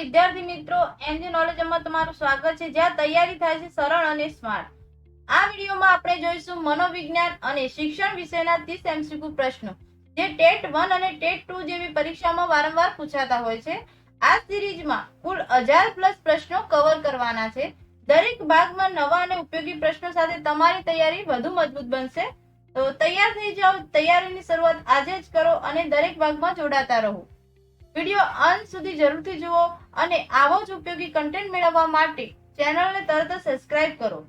વિદ્યાર્થી મિત્રો, એનજી નોલેજમાં તમારું સ્વાગત છે. જ્યાં તૈયારી થાય છે સરળ અને સ્માર્ટ. આ વિડીયોમાં આપણે જોઈશું મનોવિજ્ઞાન અને શિક્ષણ વિષયના 30 એમસીક્યુ પ્રશ્નો, જે ટેટ વન અને ટેટ ટુ જેવી પરીક્ષામાં વારંવાર પૂછાતા હોય છે. આ સિરીઝમાં કુલ હજાર પ્લસ પ્રશ્નો કવર કરવાના છે. દરેક ભાગમાં નવા અને ઉપયોગી પ્રશ્નો સાથે તમારી તૈયારી વધુ મજબૂત બનશે. તો તૈયાર થઈ જાઓ, તૈયારીની શરૂઆત આજે જ કરો અને દરેક ભાગમાં જોડાતા રહો. વીડિયો અંત સુધી જરૂરથી જુઓ. અને આવો જ ઉપયોગી કન્ટેન્ટ મેળવવા માટે ચેનલને તરત સબસ્ક્રાઇબ કરો.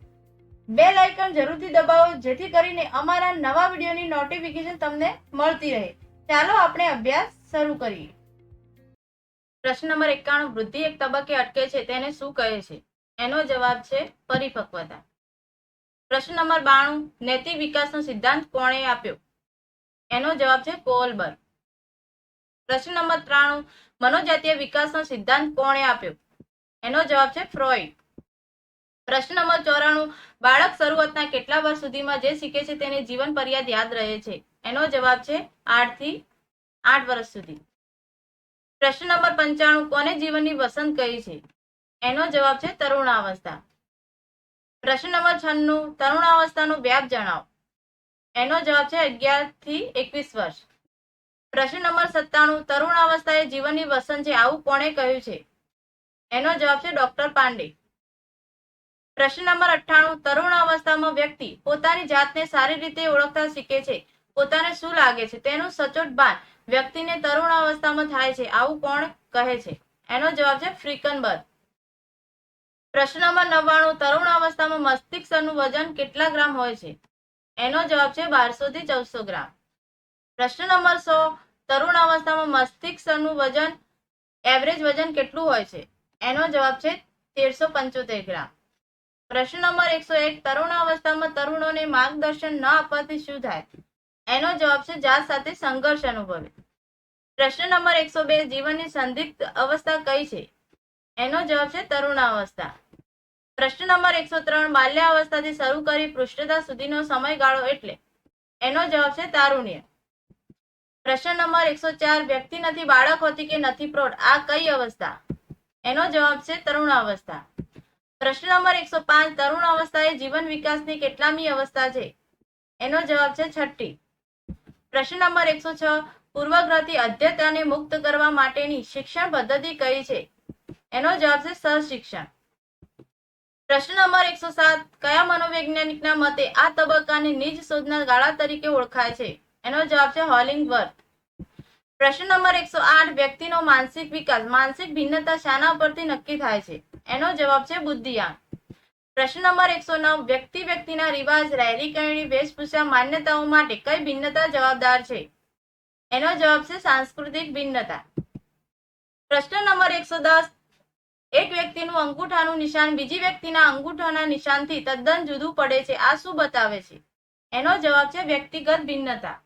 બેલ આઇકન જરૂરથી દબાવો, જેથી કરીને અમારા નવા વિડીયોની નોટિફિકેશન તમને મળતી રહે. ચાલો આપણે અભ્યાસ શરૂ કરીએ. પ્રશ્ન નંબર એકાણું, વૃદ્ધિ એક તબક્કે અટકે છે, તેને શું કહે છે? એનો જવાબ છે પરિપક્વતા. પ્રશ્ન નંબર બાણું, નૈતિક વિકાસનો સિદ્ધાંત કોણે આપ્યો? એનો જવાબ છે કોલબર. પ્રશ્ન નંબર ત્રાણું મનોજાતીય વિકાસનો સિદ્ધાંત કોણે આપ્યો? એનો જવાબ છે ફ્રોઈડ. પ્રશ્ન નંબર ચોરાણું, બાળક શરૂઆતના કેટલા વર્ષ સુધીમાં જે શીખે છે તેને જીવન પર્યાદ યાદ રહે છે? એનો જવાબ છે આઠથી આઠ વર્ષ સુધી. પ્રશ્ન નંબર પંચાણું, કોને જીવનની વસંત કહી છે? એનો જવાબ છે તરુણાવસ્થા. પ્રશ્ન નંબર છન્નું, તરુણાવસ્થાનો વ્યાપ જણાવો. એનો જવાબ છે અગિયારથી એકવીસ વર્ષ. પ્રશ્ન નંબર સત્તાણું તરુણાવસ્થા એ જીવનની વસન છે આવું કોણે કહ્યું છે? એનો જવાબ છે ડોક્ટર પાંડે. પ્રશ્ન નંબર અઠ્ઠાણું તરુણાવસ્થામાં વ્યક્તિ પોતાની જાતને સારી રીતે ઓળખતા શીખે છે. પોતાને શું લાગે છે? તેનું સચોટ ભાન વ્યક્તિને તરુણાવસ્થામાં થાય છે આવું કોણ કહે છે? એનો જવાબ છે ફ્રીકનબર્ગ પ્રશ્ન નંબર નવ્વાણું તરુણાવસ્થામાં મસ્તિષ્કનું વજન કેટલા ગ્રામ હોય છે? એનો જવાબ છે બારસો થી ચૌદસો ગ્રામ. પ્રશ્ન નંબર સો, તરુણ અવસ્થામાં મસ્તિષ્કનું વજન એવરેજ વજન કેટલું હોય છે? એનો જવાબ છે તેરસો પંચોતેર ગ્રામ. પ્રશ્ન નંબર એકસો એક, તરુણ અવસ્થામાં તરુણોને માર્ગદર્શન ન આપવાથી શું થાય? એનો જવાબ છે જાત સાથે સંઘર્ષ અનુભવે. પ્રશ્ન નંબર એકસો બે, જીવનની સંદિગ્ધ અવસ્થા કઈ છે? એનો જવાબ છે તરુણાવસ્થા. પ્રશ્ન નંબર એકસો ત્રણ, બાલ્યાવસ્થાથી શરૂ કરી પૃષ્ઠતા સુધીનો સમયગાળો એટલે. એનો જવાબ છે તારુણ્ય. પ્રશ્ન નંબર એકસો ચાર, વ્યક્તિ નથી, બાળક હોતી કે નથી, પ્રૌઢ? આ કઈ અવસ્થા? એનો જવાબ છે તરુણ અવસ્થા પ્રશ્ન નંબર એકસો પાંચ તરુણ અવસ્થા એ જીવન વિકાસની કેટલામી અવસ્થા છે? એનો જવાબ છે છઠ્ઠી. પ્રશ્ન નંબર એકસો છ, પૂર્વગ્રહથી અધ્યતાને મુક્ત કરવા માટેની શિક્ષણ પદ્ધતિ કઈ છે? એનો જવાબ છે સહશિક્ષણ પ્રશ્ન નંબર એકસો સાત, કયા મનોવૈજ્ઞાનિકના મતે આ તબક્કાને નિજ શોધના ગાળા તરીકે ઓળખાય છે? એનો જવાબ છે હોલિંગ વર્થ પ્રશ્ન નંબર એકસો આઠ, વ્યક્તિનો માનસિક વિકાસ. માનસિક ભિન્નતા શાના પરથી નક્કી થાય છે? એનો જવાબ છે બુદ્ધિઆંક. પ્રશ્ન નંબર એકસો નવ, વ્યક્તિ વ્યક્તિના રિવાજ રહેણી કરણી વેશભૂષા, માન્યતાઓ માટે કઈ ભિન્નતા જવાબદાર છે? એનો જવાબ છે સાંસ્કૃતિક ભિન્નતા. પ્રશ્ન નંબર એકસો દસ, એક વ્યક્તિનું અંગૂઠાનું નિશાન બીજી વ્યક્તિના અંગૂઠાના નિશાનથી તદ્દન જુદું પડે છે. આ શું બતાવે છે? એનો જવાબ છે વ્યક્તિગત ભિન્નતા.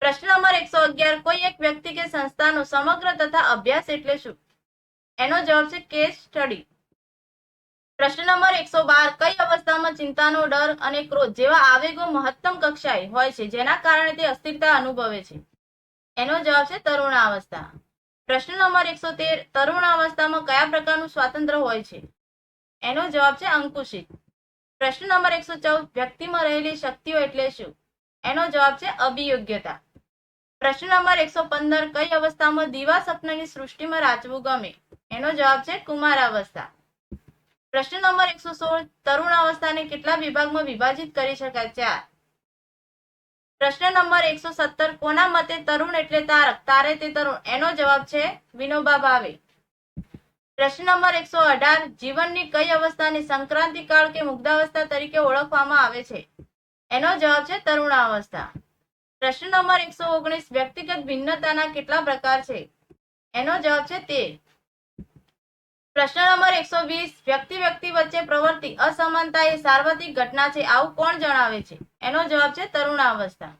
પ્રશ્ન નંબર એકસો અગિયાર, કોઈ એક વ્યક્તિ કે સંસ્થાનો સમગ્ર તથા અભ્યાસ એટલે શું? એનો જવાબ છે કેસ સ્ટડી. પ્રશ્ન નંબર એકસો બાર, કઈ અવસ્થામાં ચિંતાનો ડર અને ક્રોધ જેવા આવેગો મહત્તમ કક્ષાએ હોય છે, જેના કારણે તે અસ્થિરતા અનુભવે છે? એનો જવાબ છે તરુણાવસ્થા. પ્રશ્ન નંબર એકસો તેર, તરુણાવસ્થામાં કયા પ્રકારનું સ્વાતંત્ર્ય હોય છે? એનો જવાબ છે અંકુશિત. પ્રશ્ન નંબર એકસો ચૌદ, વ્યક્તિમાં રહેલી શક્તિઓ એટલે શું? એનો જવાબ છે અભિયોગ્યતા. પ્રશ્ન નંબર એકસો પંદર, કઈ અવસ્થામાં દીવા સપનાની સૃષ્ટિમાં રાચવું ગમે? એનો જવાબ છે કુમારાવસ્થા. પ્રશ્ન નંબર એકસો સોળ, તરુણ અવસ્થાને કેટલા વિભાગમાં વિભાજિત કરી શકાય? ચાર. પ્રશ્ન નંબર એકસો સત્તર, કોના મતે તરુણ એટલે તારક? તારે તે તરુણ. એનો જવાબ છે વિનોબા ભાવે. પ્રશ્ન નંબર એકસો અઢાર, જીવનની કઈ અવસ્થાને સંક્રાંતિકાળ કે મુગ્ધાવસ્થા તરીકે ઓળખવામાં આવે છે? એનો જવાબ છે તરુણાવસ્થા. પ્રશ્ન નંબર એકસો ઓગણીસ, વ્યક્તિગત ભિન્નતાના કેટલા પ્રકાર છે? એનો જવાબ છે તેર પ્રશ્ન નંબર એકસો વીસ, વ્યક્તિ વ્યક્તિ વચ્ચે પ્રવર્તી અસમાનતા એ સાર્વત્રિક ઘટના છે, આવું કોણ જણાવે છે? એનો જવાબ છે તરુણાવસ્થા.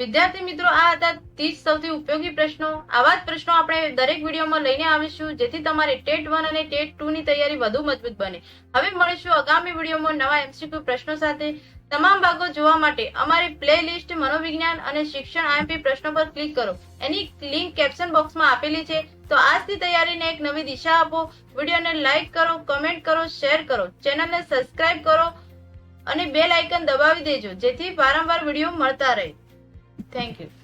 વિદ્યાર્થી મિત્રો, આ હતા ત્રીસ સૌથી ઉપયોગી પ્રશ્નો. આવા જ પ્રશ્નો આપણે દરેક વિડીયોમાં લઈને આવીશું, જેથી તમારી ટેટ વન અને ટેટ ટુ ની તૈયારી વધુ મજબૂત બને. હવે મળીશું આગામી વિડીયોમાં નવા એમસીક્યુ પ્રશ્નો સાથે. તમામ ભાગો જોવા માટે અમારી પ્લે લિસ્ટ મનોવિજ્ઞાન અને શિક્ષણ આઈએમપી પ્રશ્નો પર ક્લિક કરો. એની લિંક કેપ્શન બોક્સમાં આપેલી છે. તો આજથી તૈયારીને એક નવી દિશા આપો. વિડીયોને લાઇક કરો, કમેન્ટ કરો, શેર કરો. ચેનલને સબસ્ક્રાઇબ કરો અને બેલ આઇકન દબાવી દેજો, જેથી વારંવાર વીડિયો મળતા રહે. Thank you.